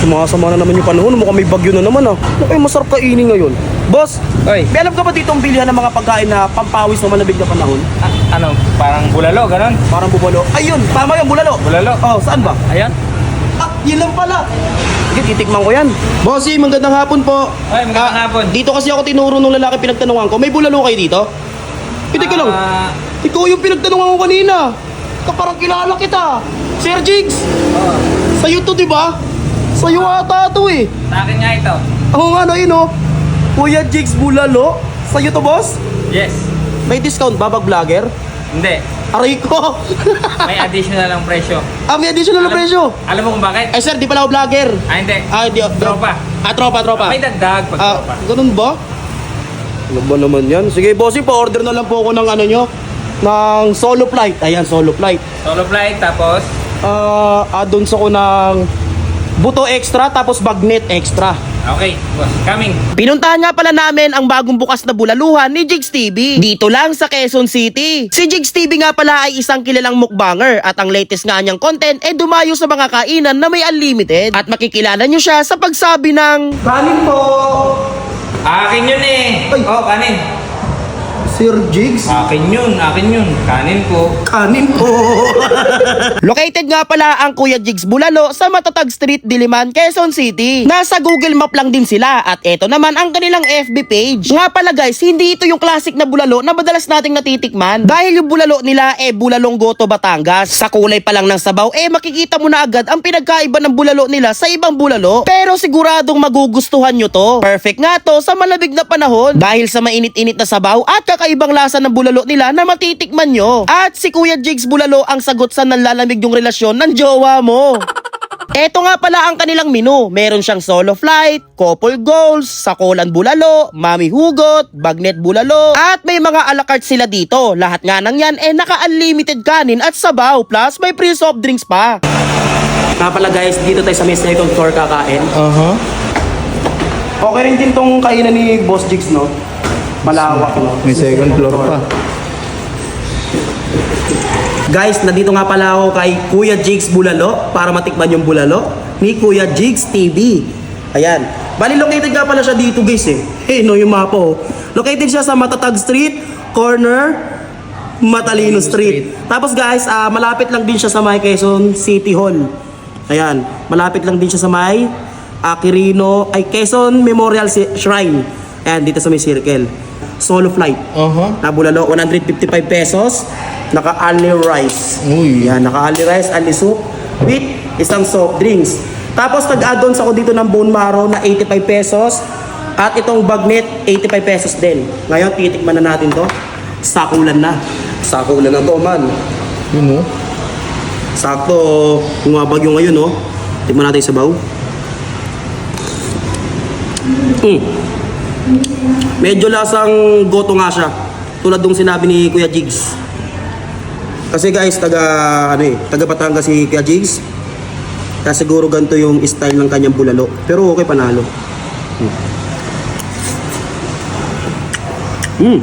Sumasama na naman yung panahon. Mukhang may bagyo na naman ah. Mukhang masarap kainin ngayon. Boss, Oy. may alam ka ba dito ang bilihan ng mga pagkain na pampawis ng malamig na panahon? Ah, ano, parang bulalo, ganon? Parang bubalo. Ayun, tama yung bulalo. Bulalo. Oh, saan ba? Ayan. Ah, yun lang pala. Sige, titikman ko yan. Bossy, magandang hapon po. Ay, magandang Ah, hapon. Dito kasi ako tinuro ng lalaki pinagtanungan ko. May bulalo kayo dito? Hindi ka lang. Ah, Ikaw yung pinagtanungan ko kanina. Ka parang kilala kita. Sir Jigs. oh, Sa'yo to, di ba? Sa'yo ata to eh. sa akin nga ito. Oo nga, no, oh. Kuya Jigs Bulalo. Sa'yo to, boss? Yes. May discount ba, bag vlogger? Hindi. Aray ko. May additional ang presyo. ah, may additional na Alam- presyo. Alam mo kung bakit? Eh, sir, di pala ako vlogger. Ah, hindi. Ah, di, di- Tropa. Ah, tropa, tropa. May dagdag pag Ah, tropa. ganun ba? Ano ba naman yan? Sige, bossy, pa-order na lang po ako ng ano nyo. Ng solo flight. Ayan, solo flight. Solo flight, tapos Ah, add-ons ako ng buto extra, tapos bagnet extra. Okay, boss. Coming. Pinuntahan nga pala namin ang bagong bukas na bulaluhan ni Jigs TV. Dito lang sa Quezon City. Si Jigs TV nga pala ay isang kilalang mukbanger at ang latest nga niyang content ay dumayo sa mga kainan na may unlimited. At makikilala niyo siya sa pagsabi ng Kanin po! Akin yun eh. Ay. Oh, kanin. Sir Jigs? Akin yun, akin yun. Kanin ko. Kanin po! Located nga pala ang Kuya Jigs Bulalo sa Matatag Street, Diliman, Quezon City. Nasa Google Map lang din sila at eto naman ang kanilang FB page. Nga pala guys, hindi ito yung classic na bulalo na madalas nating natitikman. Dahil yung bulalo nila eh bulalong goto Batangas. Sa kulay pa lang ng sabaw eh makikita mo na agad ang pinagkaiba ng bulalo nila sa ibang bulalo. Pero siguradong magugustuhan nyo to. Perfect nga to sa malamig na panahon dahil sa mainit-init na sabaw at kakaibang lasa ng bulalo nila na matitikman nyo. At si Kuya Jigs Bulalo ang sagot sa nanlalamig yung relasyon ng jowa mo. Eto nga pala ang kanilang menu. Meron siyang solo flight, couple goals, sakulan bulalo, mami hugot, bagnet bulalo, at may mga alakart sila dito. Lahat nga ng yan eh naka-unlimited kanin at sabaw plus may free soft drinks pa. Nga pala guys, dito tayo sa may second floor kakain. Aha. Okay rin din tong kainan ni Boss Jigs, no? Malawak, no? May second floor pa. Guys, nandito nga pala ako kay Kuya Jigs Bulalo para matikman yung bulalo ni Kuya Jigs TV. Ayan. Bali, located nga pala siya dito guys eh. Hey, no, yung mapa oh. Located siya sa Matatag Street, corner, Matalino Street. Tapos guys, ah, malapit lang din siya sa may Quezon City Hall. Ayan. Malapit lang din siya sa may ah, Quirino, ay Quezon Memorial Shrine. Ayan, dito sa may circle. Solo flight Aha. na bulalo 155 pesos naka only rice. Uy. yan naka only rice only soup with isang soft drinks. Tapos nag-add-ons ako dito ng bone marrow na 85 pesos. At itong bagnet 85 pesos din. Ngayon titikman na natin to. Sakulan na. Sakulan na to man. Yun oh. sakto bumabagyo ngayon no? Tikman natin sa baw mm. medyo lasang goto nga siya tulad dong sinabi ni Kuya Jigs kasi guys, taga ano eh, taga Batangas si Kuya Jigs. Kaya siguro ganito yung style ng kanyang bulalo. Pero okay panalo. Hmm. Mm.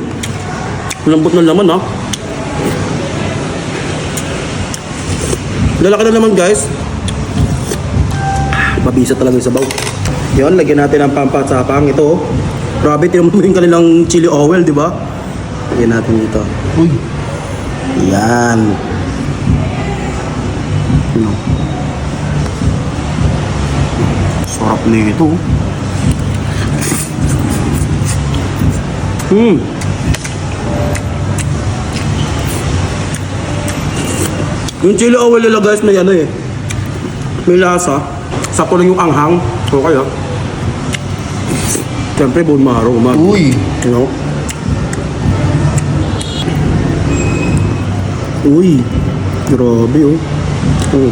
Lambot ng laman ha. Lalaki na naman guys. Ah, Mabisa talaga yung sabaw. Yun, lagyan natin ang pampatsapang. Ito oh. Grabe, tinan mo yung kanilang chili oil, di ba? Lagyan natin dito. Uy. Yan. Ano? Sarap na ito. Hmm. Yung chili oil nila guys may ano eh. May lasa. Sakto lang yung anghang. Okay ah. Siyempre bone marrow. Man. Uy. You know? Uy, grabe oh. Oh.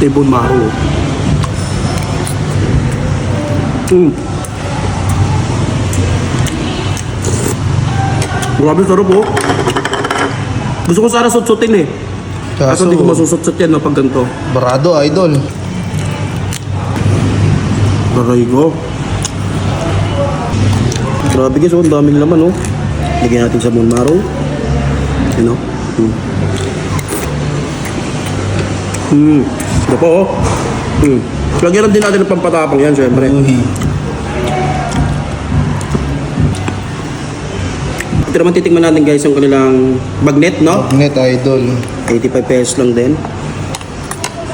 Tibon maro. Mm. Grabe sarap oh. Gusto ko sana sutsutin eh. Kaso Kaso, hindi ko masusutsut yan no, pag ganito. barado, idol. Aray ko. Grabe guys, oh, ang daming laman oh. Lagyan natin sa marrow. You know? Hmm. Hmm. Ito po oh. Hmm. Lagyan din natin ng pampatapang yan, syempre. Uy. Ito naman titikman natin guys yung kanilang bagnet, no? Net idol. 85 pesos lang din.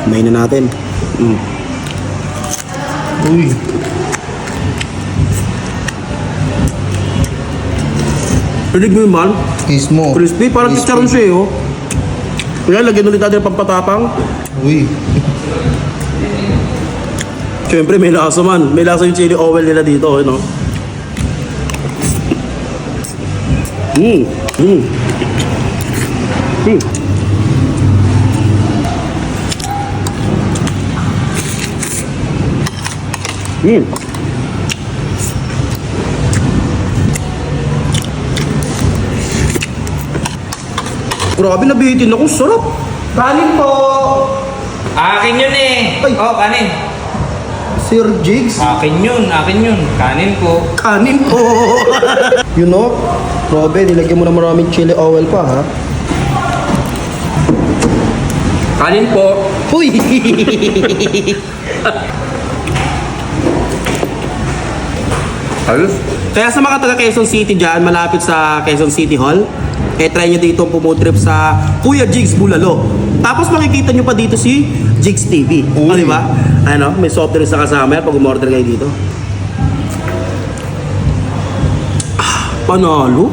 Kumain na natin. Mm. Uy. Rinig mo yung man? Kiss mo. Crispy, parang Crispy. chicharon siya eh, oh. Kaya lagyan ulit natin ng pampatapang. Uy. Siyempre, may lasa man. May lasa yung chili oil nila dito, eh, no? Mmm. Mmm. Mmm. Mmm. Grabe, nabihitin ako. Sarap. Kanin po. Akin yun eh. Ay. Oh, kanin. Sir Jigs. Akin yun, akin yun. Kanin ko. Kanin po. you know, Robe, nilagyan mo na maraming chili oil pa, ha? Kanin po. Uy! Ayos. Kaya sa mga taga Quezon City dyan, malapit sa Quezon City Hall, eh try nyo dito pumutrip sa Kuya Jigs Bulalo. Tapos makikita nyo pa dito si Jigs TV. O, Uy. di ba? Ano, may soft drinks na kasama yan pag umorder kayo dito. Ah, panalo.